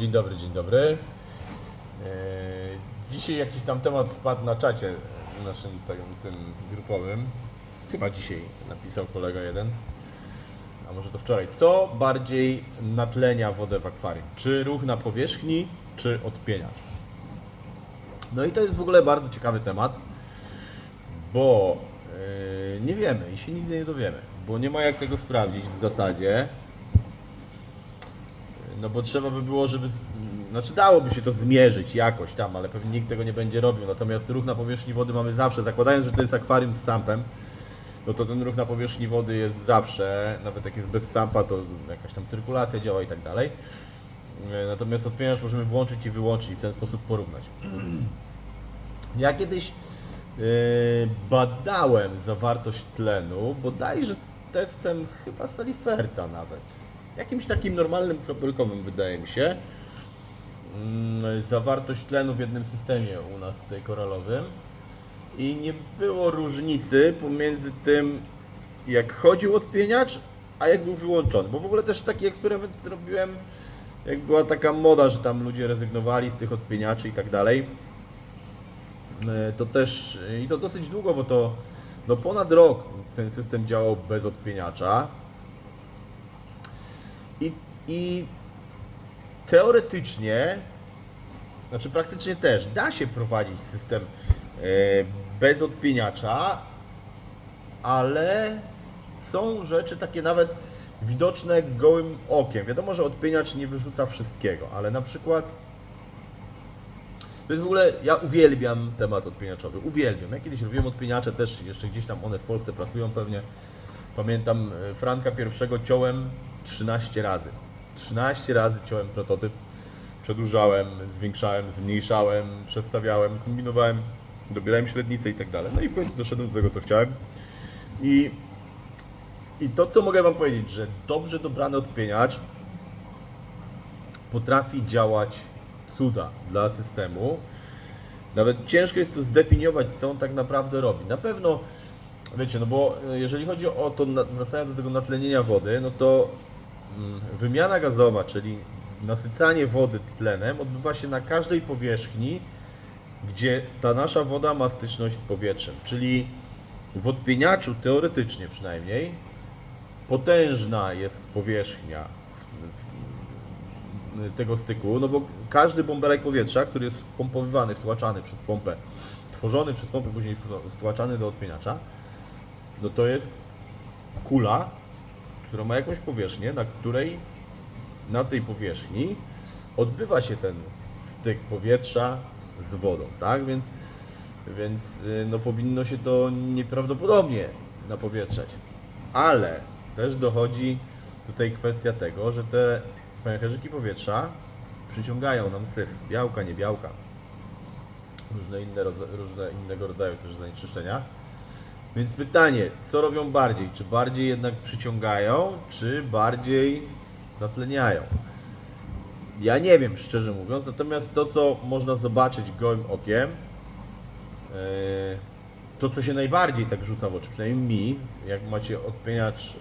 Dzień dobry, dzień dobry. Eee, Dzisiaj jakiś tam temat wpadł na czacie naszym tym, grupowym. Chyba dzisiaj napisał kolega jeden. A może to wczoraj. Co bardziej natlenia wodę w akwarium? Czy ruch na powierzchni, czy odpieniacz? No i to jest w ogóle bardzo ciekawy temat, bo yy, nie wiemy i się nigdy nie dowiemy, bo nie ma jak tego sprawdzić w zasadzie. No bo trzeba by było, żeby. Znaczy dałoby się to zmierzyć jakoś tam, ale pewnie nikt tego nie będzie robił. Natomiast ruch na powierzchni wody mamy zawsze, zakładając, że to jest akwarium z sampem, no to ten ruch na powierzchni wody jest zawsze, nawet jak jest bez sampa, to jakaś tam cyrkulacja działa i tak dalej. E, Natomiast odpieniacz możemy włączyć i wyłączyć i w ten sposób porównać. Ja kiedyś yy, badałem zawartość tlenu, bodajże testem chyba Saliferta nawet. Jakimś takim normalnym kropelkowym wydaje mi się. Mm, Zawartość tlenu w jednym systemie u nas tutaj koralowym. I nie było różnicy pomiędzy tym, jak chodził odpieniacz, a jak był wyłączony. Bo w ogóle też taki eksperyment robiłem, jak była taka moda, że tam ludzie rezygnowali z tych odpieniaczy i tak dalej. E, to też i to dosyć długo, bo to no ponad rok ten system działał bez odpieniacza. I, i teoretycznie, znaczy praktycznie też da się prowadzić system e, bez odpieniacza, ale są rzeczy takie nawet widoczne gołym okiem. Wiadomo, że odpieniacz nie wyrzuca wszystkiego, ale na przykład to jest w ogóle, ja uwielbiam temat odpieniaczowy, uwielbiam. Ja kiedyś robiłem odpieniacze też, jeszcze gdzieś tam one w Polsce pracują pewnie. Pamiętam e, Franka pierwszego ciąłem 13 razy. 13 razy ciąłem prototyp, przedłużałem, zwiększałem, zmniejszałem, przestawiałem, kombinowałem, dobierałem średnicę i tak dalej. No i w końcu doszedłem do tego, co chciałem. I, i to, co mogę Wam powiedzieć, że dobrze dobrany odpieniacz potrafi działać cuda dla systemu. Nawet ciężko jest to zdefiniować, co on tak naprawdę robi. Na pewno, wiecie, no bo jeżeli chodzi o to, wracając do tego natlenienia wody, no to wymiana gazowa, czyli nasycanie wody tlenem odbywa się na każdej powierzchni, gdzie ta nasza woda ma styczność z powietrzem. Czyli w odpieniaczu, teoretycznie przynajmniej, potężna jest powierzchnia tego styku, no bo każdy bąbelek powietrza, który jest wpompowywany, wtłaczany przez pompę, tworzony przez pompę, później wtłaczany do odpieniacza, no to jest kula, która ma jakąś powierzchnię, na której na tej powierzchni odbywa się ten styk powietrza z wodą, tak? Więc, więc y, no powinno się to nieprawdopodobnie napowietrzać. Ale też dochodzi tutaj kwestia tego, że te pęcherzyki powietrza przyciągają nam syf, białka, nie białka, różne, inne, różne innego rodzaju też zanieczyszczenia. Więc pytanie, co robią bardziej? Czy bardziej jednak przyciągają, czy bardziej natleniają? Ja nie wiem, szczerze mówiąc, natomiast to, co można zobaczyć gołym okiem, yy, to, co się najbardziej tak rzuca w oczy, przynajmniej mi, jak macie odpieniacz, yy,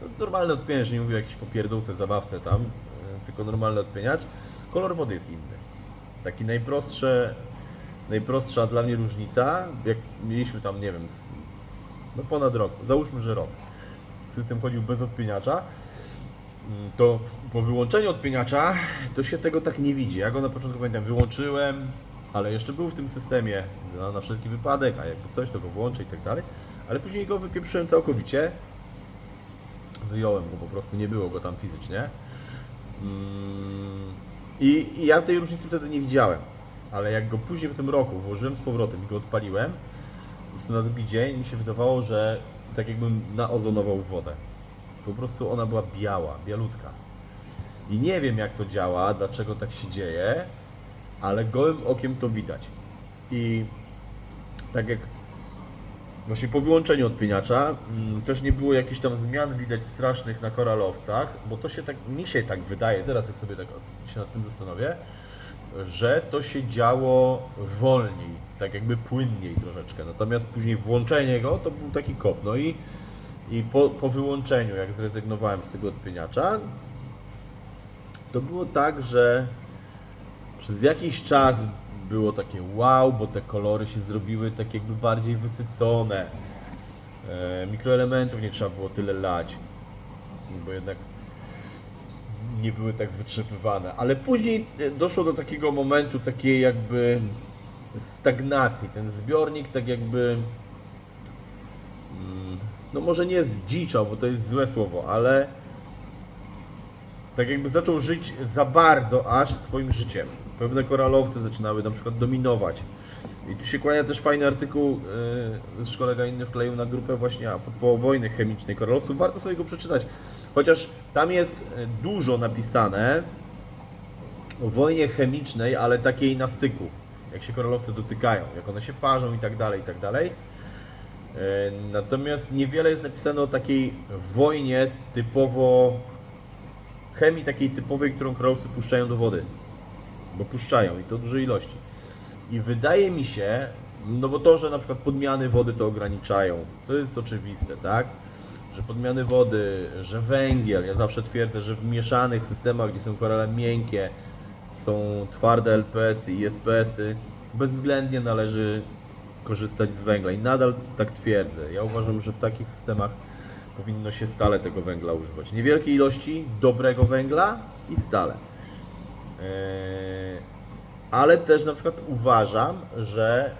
no, normalny odpieniacz, nie mówię o jakiejś popierdółce, zabawce tam, yy, tylko normalny odpieniacz, kolor wody jest inny. Taki najprostsze, najprostsza dla mnie różnica, jak mieliśmy tam, nie wiem, z, no ponad rok, załóżmy, że rok, system chodził bez odpieniacza, mm, to po wyłączeniu odpieniacza to się tego tak nie widzi. Ja go na początku pamiętam, wyłączyłem, ale jeszcze był w tym systemie na, na wszelki wypadek, a jakby coś, to go włączę i tak dalej. Ale później go wypieprzyłem całkowicie. Wyjąłem go po prostu, nie było go tam fizycznie. Mm, I, I ja tej różnicy wtedy nie widziałem. Ale jak go później w tym roku włożyłem z powrotem i go odpaliłem, na drugi dzień mi się wydawało, że tak jakbym naozonował wodę. Po prostu ona była biała, bialutka. I nie wiem jak to działa, dlaczego tak się dzieje, ale gołym okiem to widać. I tak jak właśnie po wyłączeniu odpieniacza mm, też nie było jakichś tam zmian widać strasznych na koralowcach, bo to się tak, mi się tak wydaje, teraz jak sobie tak się nad tym zastanowię, że to się działo wolniej, tak jakby płynniej troszeczkę. Natomiast później włączenie go to był taki kop. No i, i po, po wyłączeniu, jak zrezygnowałem z tego odpieniacza, to było tak, że przez jakiś czas było takie wow, bo te kolory się zrobiły tak jakby bardziej wysycone. E, mikroelementów nie trzeba było tyle lać, bo jednak nie były tak wytrzepywane. Ale później e, doszło do takiego momentu takiej jakby stagnacji. Ten zbiornik tak jakby mm, no może nie zdziczał, bo to jest złe słowo, ale tak jakby zaczął żyć za bardzo aż swoim życiem. Pewne koralowce zaczynały na przykład dominować. I tu się kłania też fajny artykuł, yy, też kolega inny wkleił na grupę właśnie a propos wojny chemicznej koralowców. Warto sobie go przeczytać, chociaż tam jest y, dużo napisane o wojnie chemicznej, ale takiej na styku. Jak się koralowce dotykają, jak one się parzą i tak dalej, i tak dalej. E, Natomiast niewiele jest napisane o takiej wojnie typowo chemii takiej typowej, którą koralowcy puszczają do wody. Bo puszczają i to duże ilości. I wydaje mi się, no bo to, że na przykład podmiany wody to ograniczają, to jest oczywiste, tak? Że podmiany wody, że węgiel, ja zawsze twierdzę, że w mieszanych systemach, gdzie są korale miękkie, są twarde LPS-y i SPS-y, bezwzględnie należy korzystać z węgla i nadal tak twierdzę. Ja uważam, że w takich systemach powinno się stale tego węgla używać. Niewielkie ilości dobrego węgla i stale. Eee, Ale też na przykład uważam, że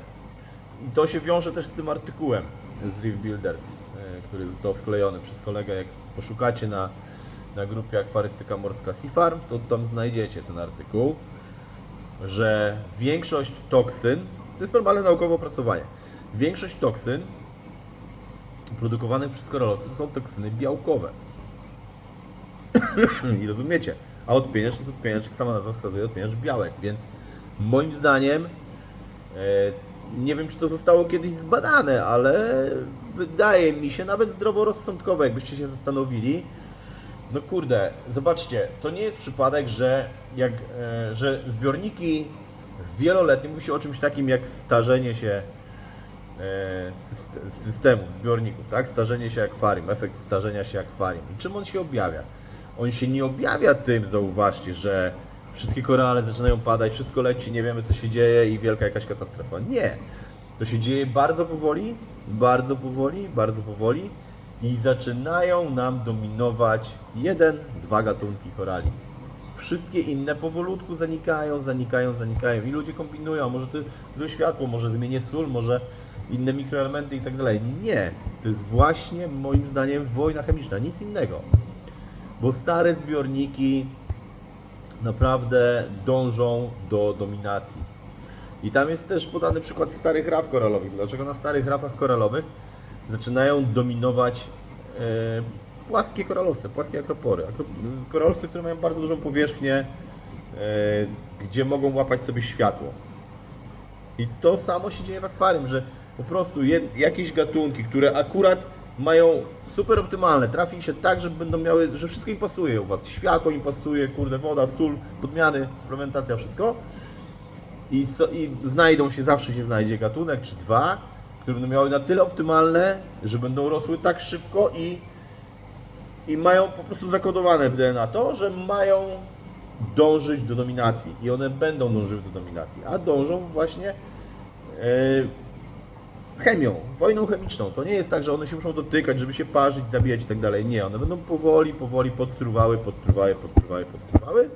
i to się wiąże też z tym artykułem z Reef Builders, e, który został wklejony przez kolegę. Jak poszukacie na, na grupie Akwarystyka Morska Sea Farm, to tam znajdziecie ten artykuł, że większość toksyn, to jest normalne naukowe opracowanie, większość toksyn produkowanych przez koralowce to są toksyny białkowe. I rozumiecie, a odpieniacz to jest odpieniacz, jak sama nazwa wskazuje, odpieniacz białek, więc moim zdaniem e, nie wiem, czy to zostało kiedyś zbadane, ale wydaje mi się nawet zdroworozsądkowe, jakbyście się zastanowili. No kurde, zobaczcie, to nie jest przypadek, że, jak, e, że zbiorniki wieloletnie, mówi się o czymś takim jak starzenie się e, syst- systemów, zbiorników, tak? Starzenie się akwarium, efekt starzenia się akwarium. I czym on się objawia? On się nie objawia tym, zauważcie, że wszystkie korale zaczynają padać, wszystko leci, nie wiemy co się dzieje i wielka jakaś katastrofa. Nie. To się dzieje bardzo powoli, bardzo powoli, bardzo powoli i zaczynają nam dominować jeden, dwa gatunki korali. Wszystkie inne powolutku zanikają, zanikają, zanikają i ludzie kombinują, może to złe światło, może zmienię sól, może inne mikroelementy i tak dalej. Nie, to jest właśnie moim zdaniem wojna chemiczna, nic innego. Bo stare zbiorniki naprawdę dążą do dominacji. I tam jest też podany przykład starych raf koralowych. Dlaczego na starych rafach koralowych zaczynają dominować e, płaskie koralowce, płaskie akropory. Akro, koralowce, które mają bardzo dużą powierzchnię, e, gdzie mogą łapać sobie światło. I to samo się dzieje w akwarium, że po prostu jed, jakieś gatunki, które akurat mają super optymalne, trafi się tak, że będą miały, że wszystko im pasuje u Was. Światło im pasuje, kurde, woda, sól, podmiany, suplementacja, wszystko. I, so, I znajdą się, zawsze się znajdzie gatunek czy dwa, które będą miały na tyle optymalne, że będą rosły tak szybko i, i mają po prostu zakodowane w DNA to, że mają dążyć do dominacji. I one będą dążyły do dominacji, a dążą właśnie e, chemią, wojną chemiczną. To nie jest tak, że one się muszą dotykać, żeby się parzyć, zabijać i tak dalej. Nie, one będą powoli, powoli podtruwały, podtruwały, podtruwały, podtruwały,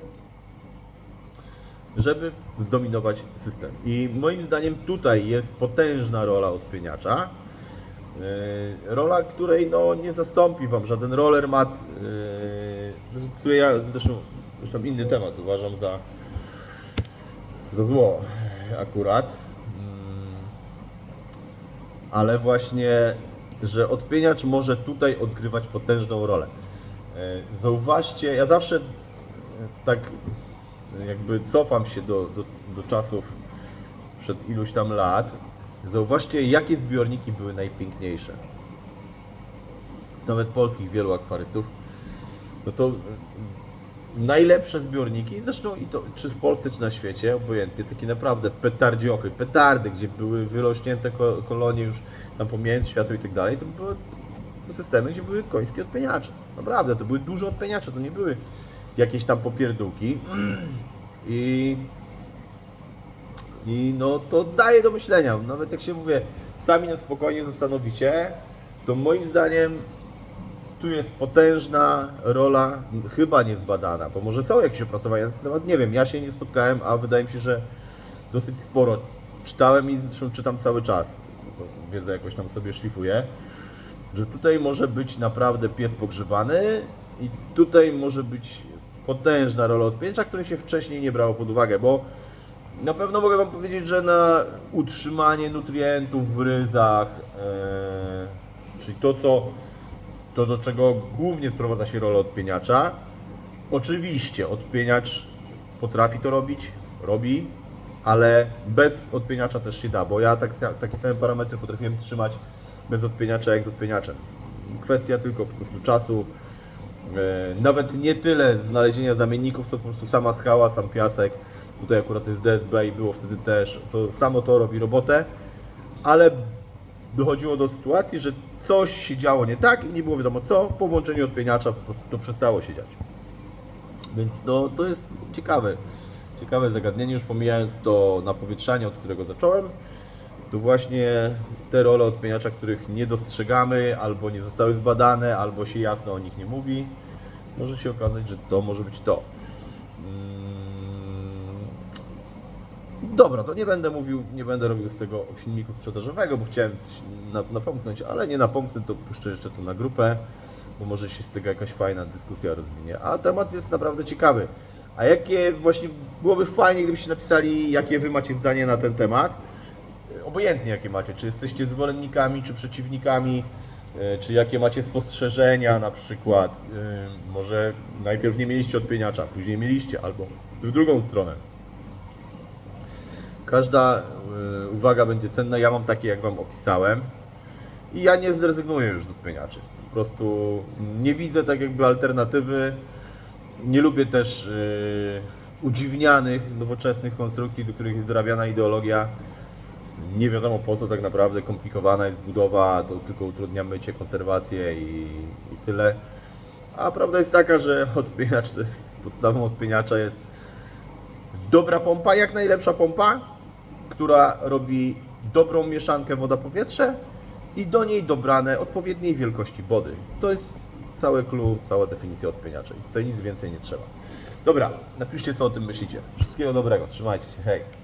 żeby zdominować system. I moim zdaniem tutaj jest potężna rola odpieniacza. Yy, Rola, której no, nie zastąpi Wam żaden roller mat, yy, który ja zresztą, zresztą inny temat uważam za, za zło akurat. Ale właśnie, że odpieniacz może tutaj odgrywać potężną rolę. E, Zauważcie, ja zawsze e, tak jakby cofam się do, do, do czasów sprzed iluś tam lat. Zauważcie, jakie zbiorniki były najpiękniejsze. Z nawet polskich wielu akwarystów. No to najlepsze zbiorniki, zresztą i to czy w Polsce, czy na świecie, obojętnie, takie naprawdę petardziochy, petardy, gdzie były wyrośnięte ko- kolonie już tam pomijając światło i tak dalej, to były systemy, gdzie były końskie odpieniacze. Naprawdę, to były duże odpieniacze, to nie były jakieś tam popierdółki i i no to daje do myślenia. Nawet jak się mówię, sami na spokojnie zastanowicie, to moim zdaniem tu jest potężna rola, chyba niezbadana, bo może są jakieś opracowania na ten temat, nie wiem, ja się nie spotkałem, a wydaje mi się, że dosyć sporo czytałem i zresztą czytam cały czas, wiedzę jakoś tam sobie szlifuję, że tutaj może być naprawdę pies pogrzebany i tutaj może być potężna rola odpięcia, której się wcześniej nie brało pod uwagę, bo na pewno mogę Wam powiedzieć, że na utrzymanie nutrientów w ryzach, e, czyli to, co, to do czego głównie sprowadza się rola odpieniacza, oczywiście odpieniacz potrafi to robić, robi, ale bez odpieniacza też się da, bo ja tak, takie same parametry potrafiłem trzymać bez odpieniacza jak z odpieniaczem. Kwestia tylko po prostu czasu, E, Nawet nie tyle znalezienia zamienników, co po prostu sama skała, sam piasek. Tutaj akurat jest DSB i było wtedy też. To samo to robi robotę, ale dochodziło do sytuacji, że coś się działo nie tak i nie było wiadomo co. Po włączeniu odpieniacza po prostu to przestało się dziać. Więc no, to jest ciekawe. Ciekawe zagadnienie, już pomijając to napowietrzanie, od którego zacząłem, to właśnie te role odpieniacza, których nie dostrzegamy, albo nie zostały zbadane, albo się jasno o nich nie mówi, może się okazać, że to może być to. Dobra, to nie będę mówił, nie będę robił z tego filmiku sprzedażowego, bo chciałem na, napomknąć, ale nie napomknę, to puszczę jeszcze to na grupę, bo może się z tego jakaś fajna dyskusja rozwinie. A temat jest naprawdę ciekawy. A jakie właśnie byłoby fajnie, gdybyście napisali, jakie wy macie zdanie na ten temat obojętnie jakie macie, czy jesteście zwolennikami, czy przeciwnikami, e, czy jakie macie spostrzeżenia na przykład, e, może najpierw nie mieliście odpieniacza, później mieliście, albo w drugą stronę. Każda e, uwaga będzie cenna, ja mam takie jak Wam opisałem. I ja nie zrezygnuję już z odpieniaczy. Po prostu nie widzę tak jakby alternatywy, nie lubię też e, udziwnianych, nowoczesnych konstrukcji, do których jest dorabiana ideologia. Nie wiadomo po co tak naprawdę, komplikowana jest budowa, to tylko utrudnia mycie, konserwację i, i tyle. A prawda jest taka, że odpieniacz to jest, podstawą odpieniacza jest dobra pompa, jak najlepsza pompa, która robi dobrą mieszankę woda-powietrze i do niej dobrane odpowiedniej wielkości wody. To jest cały clue, cała definicja odpieniacza. i Tutaj nic więcej nie trzeba. Dobra, napiszcie co o tym myślicie. Wszystkiego dobrego, trzymajcie się, hej!